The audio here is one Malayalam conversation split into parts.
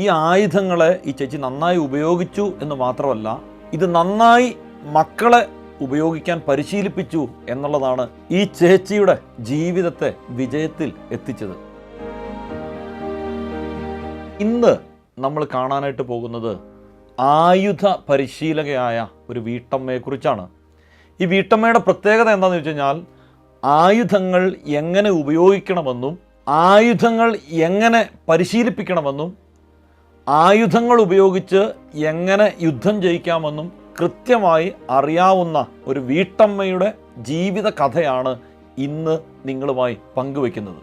ഈ ആയുധങ്ങളെ ഈ ചേച്ചി നന്നായി ഉപയോഗിച്ചു എന്ന് മാത്രമല്ല ഇത് നന്നായി മക്കളെ ഉപയോഗിക്കാൻ പരിശീലിപ്പിച്ചു എന്നുള്ളതാണ് ഈ ചേച്ചിയുടെ ജീവിതത്തെ വിജയത്തിൽ എത്തിച്ചത്. ഇന്ന് നമ്മൾ കാണാനായിട്ട് പോകുന്നത് ആയുധ പരിശീലകയായ ഒരു വീട്ടമ്മയെക്കുറിച്ചാണ്. ഈ വീട്ടമ്മയുടെ പ്രത്യേകത എന്താണെന്ന് വെച്ച് കഴിഞ്ഞാൽ ആയുധങ്ങൾ എങ്ങനെ ഉപയോഗിക്കണമെന്നും ആയുധങ്ങൾ എങ്ങനെ പരിശീലിപ്പിക്കണമെന്നും ആയുധങ്ങൾ ഉപയോഗിച്ച് എങ്ങനെ യുദ്ധം ജയിക്കാമെന്നും കൃത്യമായി അറിയാവുന്ന ഒരു വീട്ടമ്മയുടെ ജീവിത കഥയാണ് ഇന്ന് നിങ്ങളുമായി പങ്കുവെക്കുന്നത്.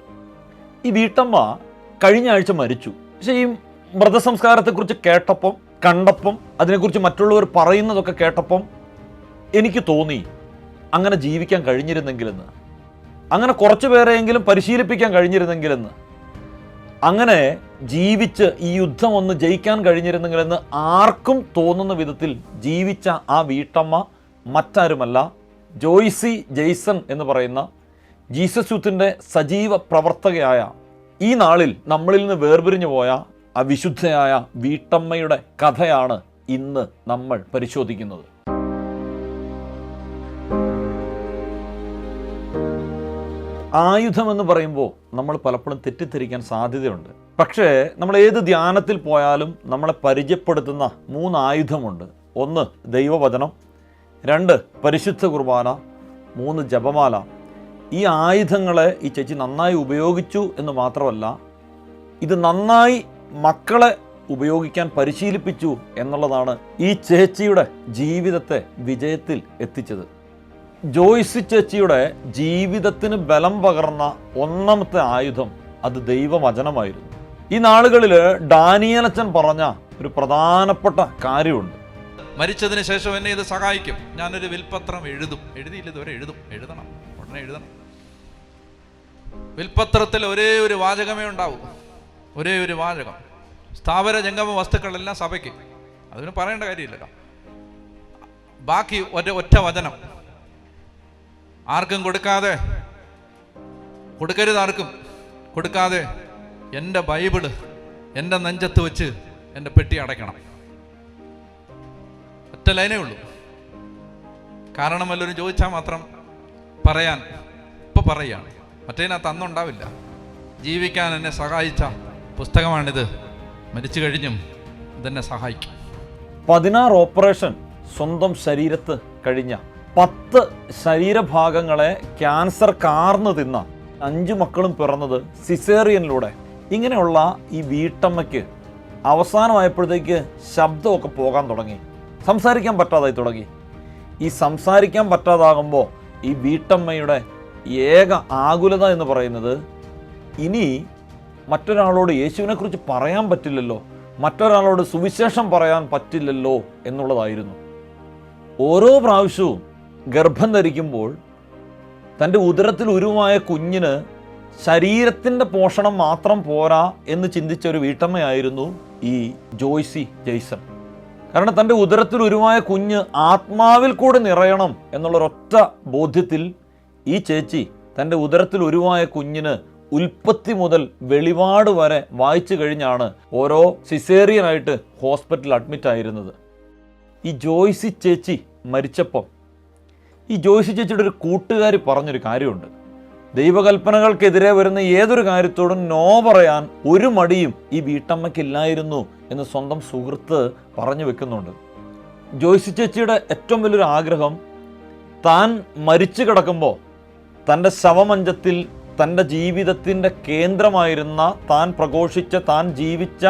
ഈ വീട്ടമ്മ കഴിഞ്ഞ ആഴ്ച മരിച്ചു. പക്ഷേ ഈ മൃതസംസ്കാരത്തെക്കുറിച്ച് കേട്ടപ്പം കണ്ടപ്പം അതിനെക്കുറിച്ച് മറ്റുള്ളവർ പറയുന്നതൊക്കെ കേട്ടപ്പം എനിക്ക് തോന്നി അങ്ങനെ ജീവിക്കാൻ കഴിഞ്ഞിരുന്നെങ്കിലെന്ന്. അങ്ങനെ കുറച്ച് പേരെയെങ്കിലും പരിശീലിപ്പിക്കാൻ കഴിഞ്ഞിരുന്നെങ്കിലെന്ന്. അങ്ങനെ ജീവിച്ച് ഈ യുദ്ധം ഒന്ന് ജയിക്കാൻ കഴിഞ്ഞിരുന്നെങ്കിലെന്ന് ആർക്കും തോന്നുന്ന വിധത്തിൽ ജീവിച്ച ആ വീട്ടമ്മ മറ്റാരുമല്ല ജോയ്സി ജെയ്സൺ എന്ന് പറയുന്ന ജീസസ് യൂത്തിന്റെ സജീവ പ്രവർത്തകയായ ഈ നാളിൽ നമ്മളിൽ നിന്ന് വേർപിരിഞ്ഞു പോയ അവിശുദ്ധയായ വിശുദ്ധയായ വീട്ടമ്മയുടെ കഥയാണ് ഇന്ന് നമ്മൾ പരിശോധിക്കുന്നത്. ആയുധം എന്ന് പറയുമ്പോൾ നമ്മൾ പലപ്പോഴും തെറ്റിദ്ധരിക്കാൻ സാധ്യതയുണ്ട്. പക്ഷേ നമ്മൾ ഏത് ധ്യാനത്തിൽ പോയാലും നമ്മളെ പരിചയപ്പെടുത്തുന്ന മൂന്ന് ആയുധമുണ്ട്. ഒന്ന് ദൈവവചനം രണ്ട് പരിശുദ്ധ കുർബാന മൂന്ന് ജപമാല. ഈ ആയുധങ്ങളെ ഈ ചേച്ചി നന്നായി ഉപയോഗിച്ചു എന്ന് മാത്രമല്ല ഇത് നന്നായി മക്കളെ ഉപയോഗിക്കാൻ പരിശീലിപ്പിച്ചു എന്നുള്ളതാണ് ഈ ചേച്ചിയുടെ ജീവിതത്തെ വിജയത്തിൽ എത്തിച്ചത്. ജോയ്സി ചേച്ചിയുടെ ജീവിതത്തിന് ബലം പകർന്ന ഒന്നാമത്തെ ആയുധം അത് ദൈവവചനമായിരുന്നു. ഈ നാളുകളിൽ ഡാനിയലച്ചൻ പറഞ്ഞ ഒരു പ്രധാനപ്പെട്ട കാര്യമുണ്ട്. മരിച്ചതിന് ശേഷം എന്നെ ഇത് സഹായിക്കും. ഞാനൊരു വിൽപത്രം എഴുതും. എഴുതിയില്ല ഇതുവരെ എഴുതും. എഴുതണം. ഉടനെ എഴുതണം. വിൽപത്രത്തിൽ ഒരേ ഒരു വാചകമേ ഉണ്ടാവൂ. ഒരേ ഒരു വാചകം. സ്ഥാപന ജംഗമ വസ്തുക്കളെല്ലാം സഭയ്ക്ക്. അതിന് പറയേണ്ട കാര്യമില്ലല്ലോ. ബാക്കി ഒറ്റ ഒറ്റ വചനം. ആർക്കും കൊടുക്കാതെ. കൊടുക്കരുത് ആർക്കും. കൊടുക്കാതെ എന്റെ ബൈബിൾ എന്റെ നെഞ്ചത്ത് വെച്ച് എന്റെ പെട്ടി അടയ്ക്കണം. ഒറ്റ ലൈനേ ഉള്ളൂ. കാരണം വല്ലവരും ചോദിച്ചാൽ മാത്രം പറയാൻ ഇപ്പൊ പറയുകയാണ്. മറ്റേതിനകത്ത് തന്നുണ്ടാവില്ല ജീവിക്കാൻ എന്നെ സഹായിച്ച പുസ്തകമാണിത്. മരിച്ചു കഴിഞ്ഞും ഇതെന്നെ സഹായിക്കും. പതിനാറ് ഓപ്പറേഷൻ സ്വന്തം ശരീരത്ത് കഴിഞ്ഞ പത്ത് ശരീരഭാഗങ്ങളെ ക്യാൻസർ കാർന്നു തിന്ന അഞ്ചു മക്കളും പിറന്നത് സിസേറിയനിലൂടെ. ഇങ്ങനെയുള്ള ഈ വീട്ടമ്മയ്ക്ക് അവസാനമായപ്പോഴത്തേക്ക് ശബ്ദമൊക്കെ പോകാൻ തുടങ്ങി. സംസാരിക്കാൻ പറ്റാതായി തുടങ്ങി. ഈ സംസാരിക്കാൻ പറ്റാതാകുമ്പോൾ ഈ വീട്ടമ്മയുടെ ഏക ആകുലത എന്ന് പറയുന്നത് ഇനി മറ്റൊരാളോട് യേശുവിനെക്കുറിച്ച് പറയാൻ പറ്റില്ലല്ലോ മറ്റൊരാളോട് സുവിശേഷം പറയാൻ പറ്റില്ലല്ലോ എന്നുള്ളതായിരുന്നു. ഓരോ പ്രാവശ്യവും ഗർഭം ധരിക്കുമ്പോൾ തന്റെ ഉദരത്തിൽ ഉരുവായ കുഞ്ഞിന് ശരീരത്തിന്റെ പോഷണം മാത്രം പോരാ എന്ന് ചിന്തിച്ച ഒരു വീട്ടമ്മയായിരുന്നു ഈ ജോയ്സി ജെയ്സൺ. കാരണം തന്റെ ഉദരത്തിൽ ഉരുവായ കുഞ്ഞ് ആത്മാവിൽ കൂടെ നിറയണം എന്നുള്ളൊരൊറ്റ ബോധ്യത്തിൽ ഈ ചേച്ചി തന്റെ ഉദരത്തിൽ ഉരുവായ കുഞ്ഞിന് ഉൽപ്പത്തി മുതൽ വെളിപാട് വരെ വായിച്ചു കഴിഞ്ഞാണ് ഓരോ സിസേറിയനായിട്ട് ഹോസ്പിറ്റലിൽ അഡ്മിറ്റ് ആയിരുന്നത് ഈ ജോയ്സി ചേച്ചി മരിച്ചപ്പം ഈ ജോയ്സി ചേച്ചിയുടെ ഒരു കൂട്ടുകാരി പറഞ്ഞൊരു കാര്യമുണ്ട്. ദൈവകൽപ്പനകൾക്കെതിരെ വരുന്ന ഏതൊരു കാര്യത്തോടും നോ പറയാൻ ഒരു മടിയും ഈ വീട്ടമ്മയ്ക്കില്ലായിരുന്നു എന്ന് സ്വന്തം സുഹൃത്ത് പറഞ്ഞു വെക്കുന്നുണ്ട്. ജോയ്സി ചേച്ചിയുടെ ഏറ്റവും വലിയൊരു ആഗ്രഹം താൻ മരിച്ചു കിടക്കുമ്പോൾ തന്റെ ശവമഞ്ചത്തിൽ തന്റെ ജീവിതത്തിന്റെ കേന്ദ്രമായിരുന്ന താൻ പ്രഘോഷിച്ച താൻ ജീവിച്ച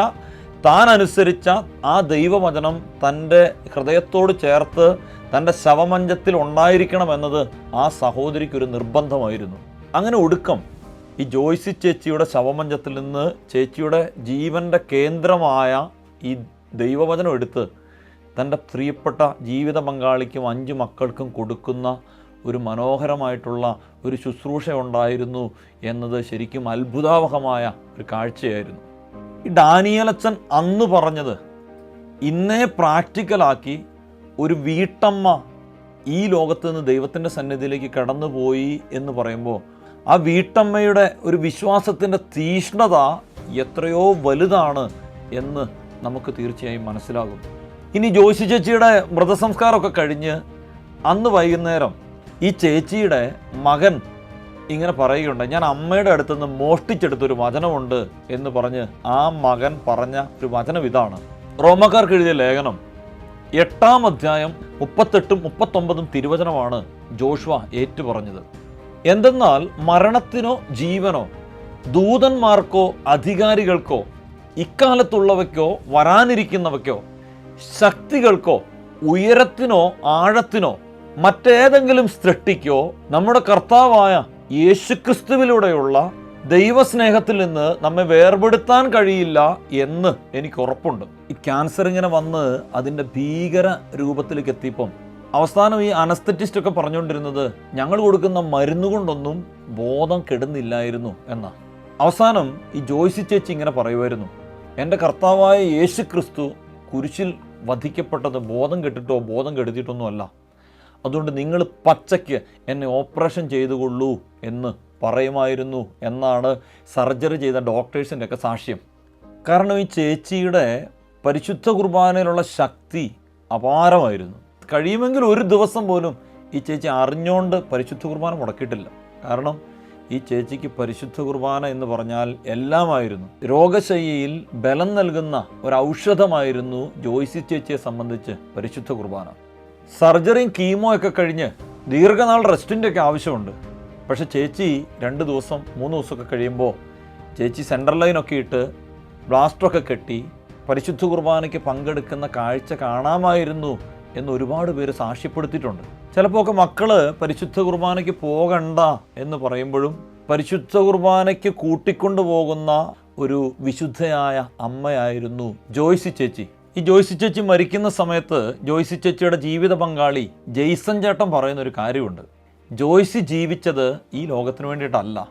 താൻ അനുസരിച്ച ആ ദൈവവചനം തന്റെ ഹൃദയത്തോട് ചേർത്ത് തന്റെ ശവമഞ്ചത്തിൽ ഉണ്ടായിരിക്കണം എന്നത് ആ സഹോദരിക്കൊരു നിർബന്ധമായിരുന്നു. അങ്ങനെ ഒടുക്കം ഈ ജോയ്സി ചേച്ചിയുടെ ശവമഞ്ചത്തിൽ നിന്ന് ചേച്ചിയുടെ ജീവന്റെ കേന്ദ്രമായ ഈ ദൈവവചനം എടുത്ത് തന്റെ പ്രിയപ്പെട്ട ജീവിത പങ്കാളിക്കും അഞ്ച് മക്കൾക്കും കൊടുക്കുന്ന ഒരു മനോഹരമായിട്ടുള്ള ഒരു ശുശ്രൂഷ ഉണ്ടായിരുന്നു എന്നത് ശരിക്കും അത്ഭുതാവഹമായ ഒരു കാഴ്ചയായിരുന്നു. ഈ ഡാനിയലച്ചൻ അന്ന് പറഞ്ഞത് ഇന്നേ പ്രാക്ടിക്കലാക്കി ഒരു വീട്ടമ്മ ഈ ലോകത്ത് നിന്ന് ദൈവത്തിന്റെ സന്നിധിയിലേക്ക് കടന്നുപോയി എന്ന് പറയുമ്പോൾ ആ വീട്ടമ്മയുടെ ഒരു വിശ്വാസത്തിന്റെ തീഷ്ണത എത്രയോ വലുതാണ് എന്ന് നമുക്ക് തീർച്ചയായും മനസ്സിലാകും. ഇനി ജോഷി ചേച്ചിയുടെ മൃതസംസ്കാരമൊക്കെ കഴിഞ്ഞ് അന്ന് വൈകുന്നേരം ഈ ചേച്ചിയുടെ മകൻ ഇങ്ങനെ പറയുകയുണ്ട് ഞാൻ അമ്മയുടെ അടുത്തുനിന്ന് മോഷ്ടിച്ചെടുത്തൊരു വചനമുണ്ട് എന്ന് പറഞ്ഞ് ആ മകൻ പറഞ്ഞ ഒരു വചനം ഇതാണ്. റോമക്കാർക്ക് എഴുതിയ ലേഖനം. എട്ടാം അധ്യായം മുപ്പത്തെട്ടും മുപ്പത്തൊമ്പതും തിരുവചനമാണ് ജോഷ്വ ഏറ്റുപറഞ്ഞത്. എന്തെന്നാൽ മരണത്തിനോ ജീവനോ ദൂതന്മാർക്കോ അധികാരികൾക്കോ ഇക്കാലത്തുള്ളവയ്ക്കോ വരാനിരിക്കുന്നവയ്ക്കോ ശക്തികൾക്കോ ഉയരത്തിനോ ആഴത്തിനോ മറ്റേതെങ്കിലും സൃഷ്ടിക്കോ നമ്മുടെ കർത്താവായ യേശുക്രിസ്തുവിലൂടെയുള്ള ദൈവസ്നേഹത്തിൽ നിന്ന് നമ്മെ വേർപെടുത്താൻ കഴിയില്ല എന്ന് എനിക്ക് ഉറപ്പുണ്ട്. ഈ ക്യാൻസർ ഇങ്ങനെ വന്ന് അതിന്റെ ഭീകര രൂപത്തിലേക്ക് എത്തിയപ്പം അവസാനം ഈ അനസ്തറ്റിസ്റ്റ് ഒക്കെ പറഞ്ഞുകൊണ്ടിരുന്നത് ഞങ്ങൾ കൊടുക്കുന്ന മരുന്ന് കൊണ്ടൊന്നും ബോധം കെടുന്നില്ലായിരുന്നു എന്നാ. അവസാനം ഈ ജോയ്സി ചേച്ചി ഇങ്ങനെ പറയുമായിരുന്നു എന്റെ കർത്താവായ യേശു ക്രിസ്തു കുരിശിൽ വധിക്കപ്പെട്ടത് ബോധം കെട്ടിട്ടോ ബോധം കെടുത്തിയിട്ടൊന്നും അല്ല അതുകൊണ്ട് നിങ്ങൾ പച്ചയ്ക്ക് എന്നെ ഓപ്പറേഷൻ ചെയ്തുകൊള്ളൂ എന്ന് പറയുമായിരുന്നു എന്നാണ് സർജറി ചെയ്ത ഡോക്ടേഴ്സിന്റെ ഒക്കെ സാക്ഷ്യം. കാരണം ഈ ചേച്ചിയുടെ പരിശുദ്ധ കുർബാനയിലുള്ള ശക്തി അപാരമായിരുന്നു. കഴിയുമെങ്കിൽ ഒരു ദിവസം പോലും ഈ ചേച്ചി അറിഞ്ഞുകൊണ്ട് പരിശുദ്ധ കുർബാന മുടക്കിയിട്ടില്ല. കാരണം ഈ ചേച്ചിക്ക് പരിശുദ്ധ കുർബാന എന്ന് പറഞ്ഞാൽ എല്ലാമായിരുന്നു. രോഗശയ്യയിൽ ബലം നൽകുന്ന ഒരു ഔഷധമായിരുന്നു ജോയ്സി ചേച്ചിയെ സംബന്ധിച്ച് പരിശുദ്ധ കുർബാന. സർജറിയും കീമോ ഒക്കെ കഴിഞ്ഞ് ദീർഘനാൾ റെസ്റ്റിന്റെ ഒക്കെ ആവശ്യമുണ്ട്. പക്ഷേ ചേച്ചി രണ്ട് ദിവസം മൂന്ന് ദിവസമൊക്കെ കഴിയുമ്പോൾ ചേച്ചി സെൻട്രൽ ലൈനൊക്കെ ഇട്ട് ബ്ലാസ്റ്ററൊക്കെ കെട്ടി പരിശുദ്ധ കുർബാനയ്ക്ക് പങ്കെടുക്കുന്ന കാഴ്ച കാണാമായിരുന്നു എന്ന് ഒരുപാട് പേര് സാക്ഷ്യപ്പെടുത്തിയിട്ടുണ്ട്. ചിലപ്പോൾ ഒക്കെ മക്കൾ പരിശുദ്ധ കുർബാനയ്ക്ക് പോകണ്ട എന്ന് പറയുമ്പോഴും പരിശുദ്ധ കുർബാനയ്ക്ക് കൂട്ടിക്കൊണ്ടു പോകുന്ന ഒരു വിശുദ്ധയായ അമ്മയായിരുന്നു ജോയ്സി ചേച്ചി. ഈ ജോയ്സി ചേച്ചി മരിക്കുന്ന സമയത്ത് ജോയ്സി ചേച്ചിയുടെ ജീവിത പങ്കാളി ജെയ്സൺ ചേട്ടൻ പറയുന്ന ഒരു കാര്യമുണ്ട്. ജോയ്സി ജീവിച്ചത് ഈ ലോകത്തിന് വേണ്ടിയിട്ടല്ല.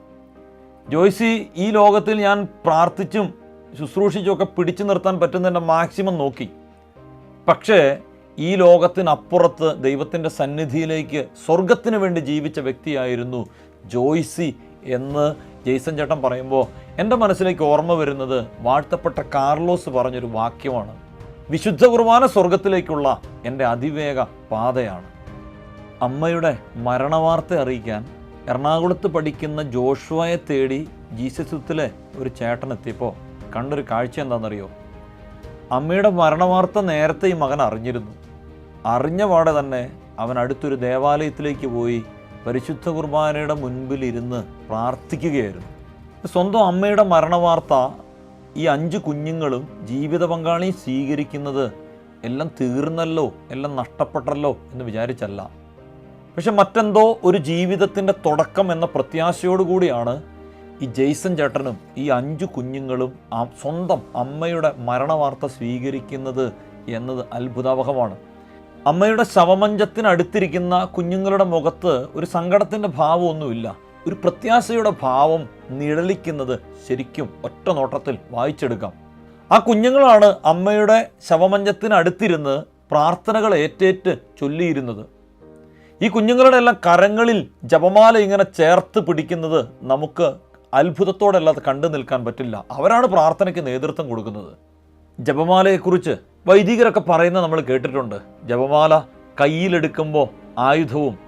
ജോയ്സി ഈ ലോകത്തിൽ ഞാൻ പ്രാർത്ഥിച്ചും ശുശ്രൂഷിച്ചും ഒക്കെ പിടിച്ചു നിർത്താൻ പറ്റുന്നതിന്റെ മാക്സിമം നോക്കി. പക്ഷേ ഈ ലോകത്തിനപ്പുറത്ത് ദൈവത്തിന്റെ സന്നിധിയിലേക്ക് സ്വർഗത്തിന് വേണ്ടി ജീവിച്ച വ്യക്തിയായിരുന്നു ജോയ്സി എന്ന് ജെയ്സൺ ചേട്ടൻ പറയുമ്പോൾ എന്റെ മനസ്സിലേക്ക് ഓർമ്മ വരുന്നത് വാഴ്ത്തപ്പെട്ട കാർലോസ് പറഞ്ഞൊരു വാക്യമാണ്. വിശുദ്ധ കുർബാന സ്വർഗത്തിലേക്കുള്ള എന്റെ അതിവേഗ പാതയാണ്. അമ്മയുടെ മരണവാർത്ത അറിയിക്കാൻ എറണാകുളത്ത് പഠിക്കുന്ന ജോഷുവയെ തേടി ജീസസുത്തിലെ ഒരു ചേട്ടൻ എത്തിയപ്പോൾ കണ്ടൊരു കാഴ്ച എന്താണെന്നറിയോ? അമ്മയുടെ മരണവാർത്ത നേരത്തെ ഈ മകൻ അറിഞ്ഞിരുന്നു. അറിഞ്ഞ പാടെ തന്നെ അവൻ അടുത്തൊരു ദേവാലയത്തിലേക്ക് പോയി പരിശുദ്ധ കുർബാനയുടെ മുൻപിലിരുന്ന് പ്രാർത്ഥിക്കുകയായിരുന്നു. സ്വന്തം അമ്മയുടെ മരണവാർത്ത ഈ അഞ്ച് കുഞ്ഞുങ്ങളും ജീവിത പങ്കാളി സ്വീകരിക്കുന്നത് എല്ലാം തീർന്നല്ലോ എല്ലാം നഷ്ടപ്പെട്ടല്ലോ എന്ന് വിചാരിച്ചല്ല. പക്ഷെ മറ്റെന്തോ ഒരു ജീവിതത്തിന്റെ തുടക്കം എന്ന പ്രത്യാശയോടുകൂടിയാണ് ഈ ജെയ്സൺ ചേട്ടനും ഈ അഞ്ച് കുഞ്ഞുങ്ങളും സ്വന്തം അമ്മയുടെ മരണവാർത്ത സ്വീകരിക്കുന്നത് എന്നത് അത്ഭുതാവഹമാണ്. അമ്മയുടെ ശവമഞ്ചത്തിനടുത്തിരിക്കുന്ന കുഞ്ഞുങ്ങളുടെ മുഖത്ത് ഒരു സങ്കടത്തിന്റെ ഭാവമൊന്നുമില്ല. ഒരു പ്രത്യാശയുടെ ഭാവം നിഴലിക്കുന്നത് ശരിക്കും ഒറ്റ നോട്ടത്തിൽ വായിച്ചെടുക്കാം. ആ കുഞ്ഞുങ്ങളാണ് അമ്മയുടെ ശവമഞ്ചത്തിനടുത്തിരുന്ന് പ്രാർത്ഥനകൾ ഏറ്റേറ്റ് ചൊല്ലിയിരുന്നത്. ഈ കുഞ്ഞുങ്ങളുടെ എല്ലാം കരങ്ങളിൽ ജപമാല ഇങ്ങനെ ചേർത്ത് പിടിക്കുന്നത് നമുക്ക് അത്ഭുതത്തോടെ അല്ലാതെ കണ്ടു നിൽക്കാൻ പറ്റില്ല. അവരാണ് പ്രാർത്ഥനയ്ക്ക് നേതൃത്വം കൊടുക്കുന്നത്. ജപമാലയെക്കുറിച്ച് വൈദികരൊക്കെ പറയുന്ന നമ്മൾ കേട്ടിട്ടുണ്ട്. ജപമാല കയ്യിലെടുക്കുമ്പോൾ ആയുധവും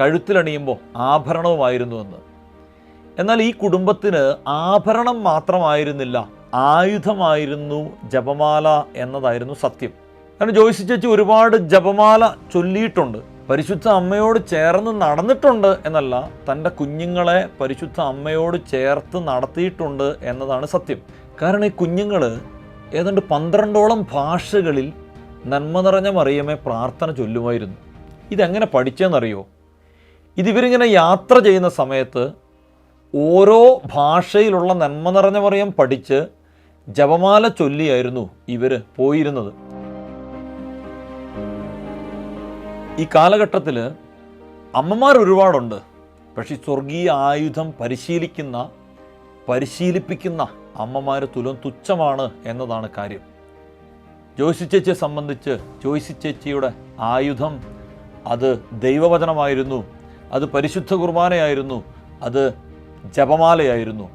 കഴുത്തിലണിയുമ്പോൾ ആഭരണവുമായിരുന്നു എന്ന് എന്നാൽ ഈ കുടുംബത്തിന് ആഭരണം മാത്രമായിരുന്നില്ല ആയുധമായിരുന്നു ജപമാല എന്നതായിരുന്നു സത്യം. കാരണം ജോയിസി ചേച്ചി ഒരുപാട് ജപമാല ചൊല്ലിയിട്ടുണ്ട്. പരിശുദ്ധ അമ്മയോട് ചേർന്ന് നടന്നിട്ടുണ്ട് എന്നല്ല തന്റെ കുഞ്ഞുങ്ങളെ പരിശുദ്ധ അമ്മയോട് ചേർത്ത് നടത്തിയിട്ടുണ്ട് എന്നതാണ് സത്യം. കാരണം ഈ കുഞ്ഞുങ്ങൾ ഏതാണ്ട് പന്ത്രണ്ടോളം ഭാഷകളിൽ നന്മ നിറഞ്ഞ മറിയമേ പ്രാർത്ഥന ചൊല്ലുമായിരുന്നു. ഇതെങ്ങനെ പഠിച്ചെന്നറിയോ? ഇതിവരിങ്ങനെ യാത്ര ചെയ്യുന്ന സമയത്ത് ഓരോ ഭാഷയിലുള്ള നന്മ നിറഞ്ഞ മറിയം പഠിച്ച് ജപമാല ചൊല്ലിയായിരുന്നു ഇവർ പോയിരുന്നത്. ഈ കാലഘട്ടത്തിൽ അമ്മമാർ ഒരുപാടുണ്ട്. പക്ഷേ സ്വർഗീയ ആയുധം പരിശീലിക്കുന്ന പരിശീലിപ്പിക്കുന്ന അമ്മമാർ തുലം തുച്ഛമാണ് എന്നതാണ് കാര്യം. ജോയ്സി ചേച്ചിയെ സംബന്ധിച്ച് ജോയ്സി ചേച്ചിയുടെ ആയുധം അത് ദൈവവചനമായിരുന്നു അത് പരിശുദ്ധ കുർബാനയായിരുന്നു അത് ജപമാലയായിരുന്നു.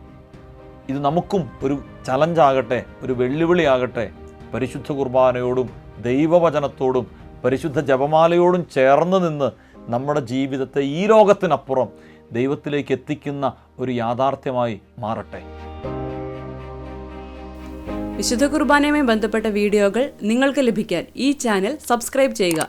ഇത് നമുക്കും ഒരു ചലഞ്ചാകട്ടെ ഒരു വെല്ലുവിളിയാകട്ടെ പരിശുദ്ധ കുർബാനയോടും ദൈവവചനത്തോടും പരിശുദ്ധ ജപമാലയോടും ചേർന്ന് നിന്ന് നമ്മുടെ ജീവിതത്തെ ഈ ലോകത്തിനപ്പുറം ദൈവത്തിലേക്ക് എത്തിക്കുന്ന ഒരു യാഥാർത്ഥ്യമായി മാറട്ടെ. വിശുദ്ധ കുർബാനയുമായി ബന്ധപ്പെട്ട വീഡിയോകൾ നിങ്ങൾക്ക് ലഭിക്കാൻ ഈ ചാനൽ സബ്സ്ക്രൈബ് ചെയ്യുക.